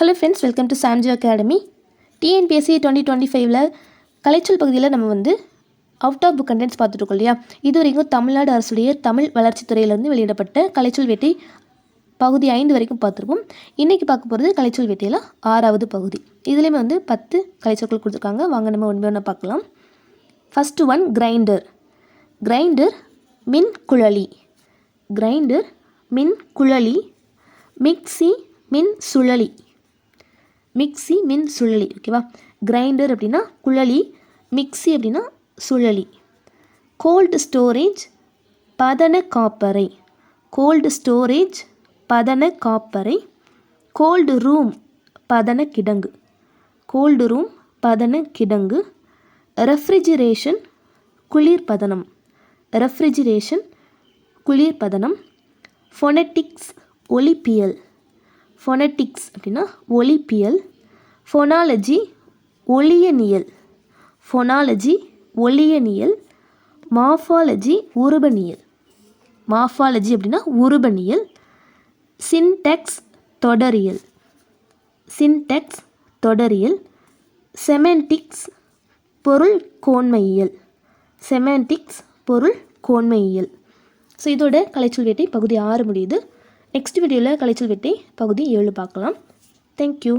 Hello friends welcome to Samji academy TNPSC twenty twenty ஃபைவ்ல கலைச்சல் பகுதியில் நம்ம வந்து அவுட் ஆஃப் புக் கண்டென்ட்ஸ் பார்த்துருக்கோம் இல்லையா? இது வரைக்கும் தமிழ்நாடு அரசுடைய தமிழ் வளர்ச்சித்துறையிலேருந்து வெளியிடப்பட்ட கலைச்சொல் வேட்டை பகுதி ஐந்து வரைக்கும் பார்த்துருக்கோம் இன்றைக்கி பார்க்க போகிறது கலைச்சொல் வேட்டையில் ஆறாவது பகுதி. இதுலேயுமே வந்து பத்து கலைச்சொற்கள் கொடுத்துருக்காங்க. வாங்க நம்ம ஒன்று ஒன்று பார்க்கலாம். ஃபஸ்ட்டு ஒன் கிரைண்டர் கிரைண்டர் மின் குழலி. கிரைண்டர் மின் குழலி. மிக்ஸி மின் சுழலி. மிக்ஸி மின் சுழலி ஓகேவா கிரைண்டர் அப்படின்னா குழலி மிக்ஸி அப்படின்னா சுழலி. கோல்டு ஸ்டோரேஜ் பதன காப்பறை. கோல்டு ஸ்டோரேஜ் பதன காப்பறை. கோல்டு ரூம் பதன கிடங்கு. கோல்டு ரூம் பதன கிடங்கு. ரெஃப்ரிஜிரேஷன் குளிர்பதனம் ரெஃப்ரிஜிரேஷன் குளிர்பதனம் ஃபொனட்டிக்ஸ் ஒலிப்பியல் ஃபொனட்டிக்ஸ் அப்படின்னா ஒலிப்பியல் ஃபொனாலஜி ஒளியனியல் ஃபொனாலஜி ஒளியனியல் மாஃபாலஜி உருபனியல் மாஃபாலஜி அப்படின்னா உருபனியல் சின்டெக்ஸ் தொடரியல். சின்டெக்ஸ் தொடரியல். செமெண்டிக்ஸ் பொருள் கோன்மையியல். செமெண்டிக்ஸ் பொருள் கோன்மையியல். ஸோ இதோட கலைச்சொல் வேட்டை பகுதி ஆறு முடியுது. நெக்ஸ்ட் வீடியோவில் கலைச்சல் வெட்டி பகுதி ஏழு பார்க்கலாம். தேங்க்யூ